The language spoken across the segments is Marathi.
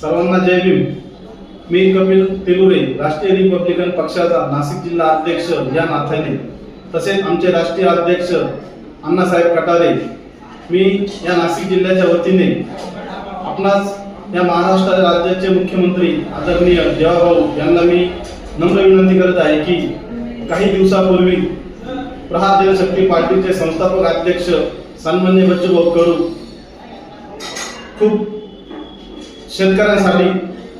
सर्वांना जय भीम. मी कपिल तेलुरे राष्ट्रीय रिपब्लिकन पक्षाचा नाशिक जिल्हा अध्यक्ष या नात्याने तसेच आमचे राष्ट्रीय अध्यक्ष अण्णासाहेब कटारे. मी या नाशिक जिल्ह्याच्या वतीने आपणास या महाराष्ट्र राज्याचे मुख्यमंत्री आदरणीय देवाभाऊ यांना मी नम्र विनंती करत आहे की काही दिवसापूर्वी प्रहार जनशक्ती पार्टीचे संस्थापक अध्यक्ष सन्मान्य बच्चूभाऊ कडू खूप शेतकऱ्यांसाठी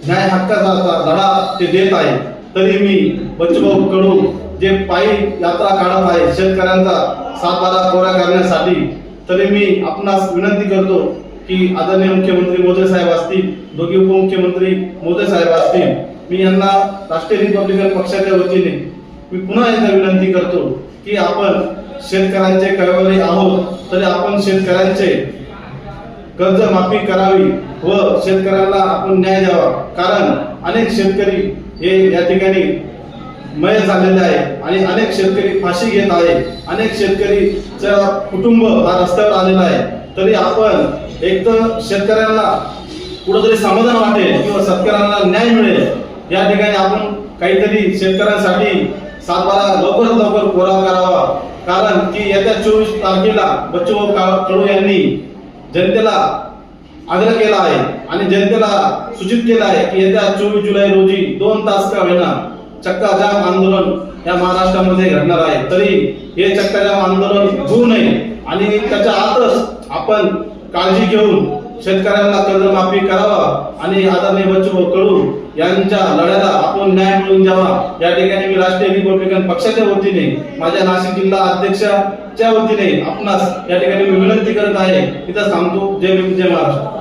न्याय हक्काचा धडा ते देत आहे. तरी मी बच्चूभाऊ कडू जे पायी यात्रा काढत आहे शेतकऱ्यांचा सातबारा कोरा करण्यासाठी तरी मी आपणास विनंती करतो की आदरणीय मुख्यमंत्री मोदी साहेब असतील दोघे उपमुख्यमंत्री मोदी साहेब असतील मी यांना राष्ट्रीय रिपब्लिकन पक्षाच्या वतीने मी पुन्हा एकदा विनंती करतो की आपण शेतकऱ्यांचे कळवले आहोत तरी आपण शेतकऱ्यांचे कर्ज माफी करावी व शेतकऱ्यांना आपण न्याय द्यावा. कारण अनेक शेतकरी हे या ठिकाणी मय झालेले आहे आणि अनेक शेतकरी फाशी घेत आहे. अनेक शेतकरीचा कुटुंब हा रस्त्यावर आलेला आहे. तरी आपण एक तर शेतकऱ्यांना कुठंतरी समाधान वाटेल किंवा शेतकऱ्यांना न्याय मिळेल. या ठिकाणी आपण काहीतरी शेतकऱ्यांसाठी सातबारा लवकरात लवकर कोरा करावा. कारण की येत्या चोवीस तारखेला बच्चूभाऊ का- कडू यांनी जनतेला आग्रह केला आहे आणि जनतेला सूचित केलं आहे की येत्या चोवीस जुलै रोजी दोन तास का होईना चक्का जाम आंदोलन या महाराष्ट्रामध्ये घडणार आहे. तरी हे चक्का जाम आंदोलन होऊ नये आणि त्याच्या आतच आपण काळजी घेऊन शेतकऱ्यांना कर्जमाफी करावा आणि आदरणीय बच्चू कडू यांच्या लढ्याला आपण न्याय मिळवून द्यावा. या ठिकाणी मी राष्ट्रीय रिपब्लिकन पक्षाच्या वतीने माझ्या नाशिक जिल्हा अध्यक्षाच्या वतीने आपणास या ठिकाणी मी विनंती करत आहे. तिथं सांगतो जय भीम जय महाराष्ट्र.